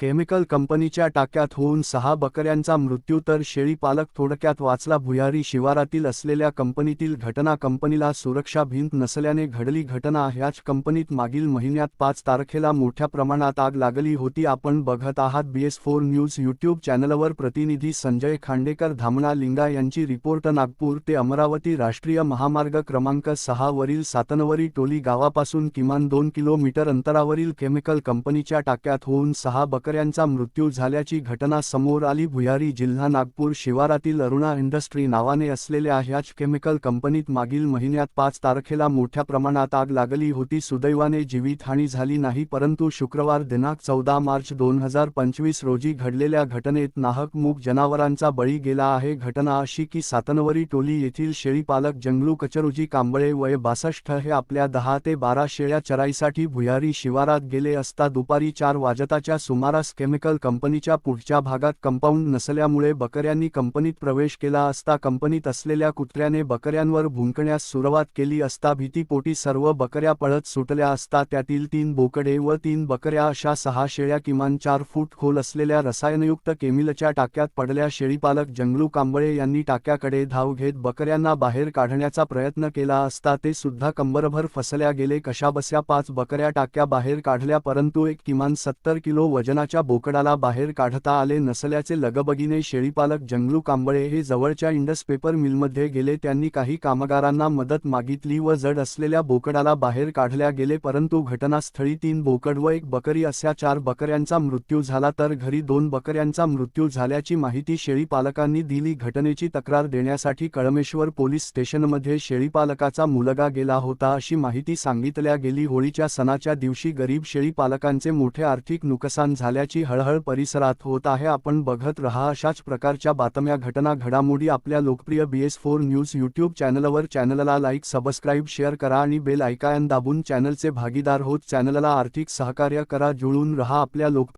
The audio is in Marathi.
केमिकल कंपनीच्या टाक्यात होऊन सहा बकऱ्यांचा मृत्यू तर शेळीपालक थोडक्यात वाचला भुयारी शिवारातील असलेल्या कंपनीतील घटना कंपनीला सुरक्षा भिंत नसल्याने घडली घटना. ह्याच कंपनीत मागील महिन्यात पाच तारखेला मोठ्या प्रमाणात आग लागली होती. आपण बघत आहात बीएस फोर न्यूज यूट्यूब चॅनलवर प्रतिनिधी संजय खांडेकर धामणा लिंगा यांची रिपोर्ट. नागपूर ते अमरावती राष्ट्रीय महामार्ग क्रमांक सहावरील सातनवरी टोली गावापासून किमान दोन किलोमीटर अंतरावरील केमिकल कंपनीच्या टाक्यात होऊन सहा ठाकऱ्यांचा मृत्यू झाल्याची घटना समोर आली. भुयारी जिल्हा नागपूर शिवारातील अरुणा इंडस्ट्री नावाने असलेल्या ह्याच केमिकल कंपनीत मागील महिन्यात पाच तारखेला मोठ्या प्रमाणात आग लागली होती. सुदैवाने जीवितहानी झाली नाही परंतु शुक्रवार दिनांक चौदा मार्च दोन हजार पंचवीस रोजी घडलेल्या घटनेत नाहक मूग जनावरांचा बळी गेला आहे. घटना अशी की सातनवरी टोली येथील शेळीपालक जंगलू कचरुजी कांबळे वय बासष्ट हे आपल्या दहा ते बारा शेळ्या चराईसाठी भुयारी शिवारात गेले असता दुपारी चार वाजताच्या सुमारास केमिकल कंपनीच्या पुढच्या भागात कंपाऊंड नसल्यामुळे बकऱ्यांनी कंपनीत प्रवेश केला असता कंपनीत असलेल्या कुत्र्याने बकऱ्यांवर भुंकण्यास सुरुवात केली असता भीतीपोटी सर्व बकऱ्या पळत सुटल्या असता त्यातील तीन बोकडे व तीन बकऱ्या अशा सहा शेळ्या किमान चार फूट खोल असलेल्या रसायनयुक्त केमिलच्या टाक्यात पडल्या. शेळीपालक जंगलू कांबळे यांनी टाक्याकडे धाव घेत बकऱ्यांना बाहेर काढण्याचा प्रयत्न केला असता ते सुद्धा कंबरभर फसल्या गेले. कशाबस्या पाच बकऱ्या टाक्या बाहेर काढल्या परंतु एक किमान सत्तर किलो वजना वजनाच्या बोकडाला बाहेर काढता आले नसल्याचे लगबगीने शेळीपालक जंगलू कांबळे हे जवळच्या इंडस पेपर मिलमध्ये गेले. त्यांनी काही कामगारांना मदत मागितली व जड असलेल्या बोकडाला बाहेर काढल्या गेले परंतु घटनास्थळी तीन बोकड व एक बकरी अशा चार बकऱ्यांचा मृत्यू झाला. तर घरी दोन बकऱ्यांचा मृत्यू झाल्याची माहिती शेळीपालकांनी दिली. घटनेची तक्रार देण्यासाठी कळमेश्वर पोलीस स्टेशनमध्ये शेळीपालकाचा मुलगा गेला होता अशी माहिती सांगितल्या गेली. होळीच्या सणाच्या दिवशी गरीब शेळीपालकांचे मोठे आर्थिक नुकसान झाले. झाल्याची हळहळ परिसरात होत आहे. आपण बघत रहा अशाच प्रकारच्या बातम्या. घटना घडामोडी आपल्या लोकप्रिय बीएस फोर न्यूज यूट्यूब चॅनलवर. चॅनलला लाईक सबस्क्राईब शेअर करा आणि बेल ऐकायन दाबून चॅनलचे भागीदार होत. चॅनलला आर्थिक सहकार्य करा. जुळून रहा आपल्या लोक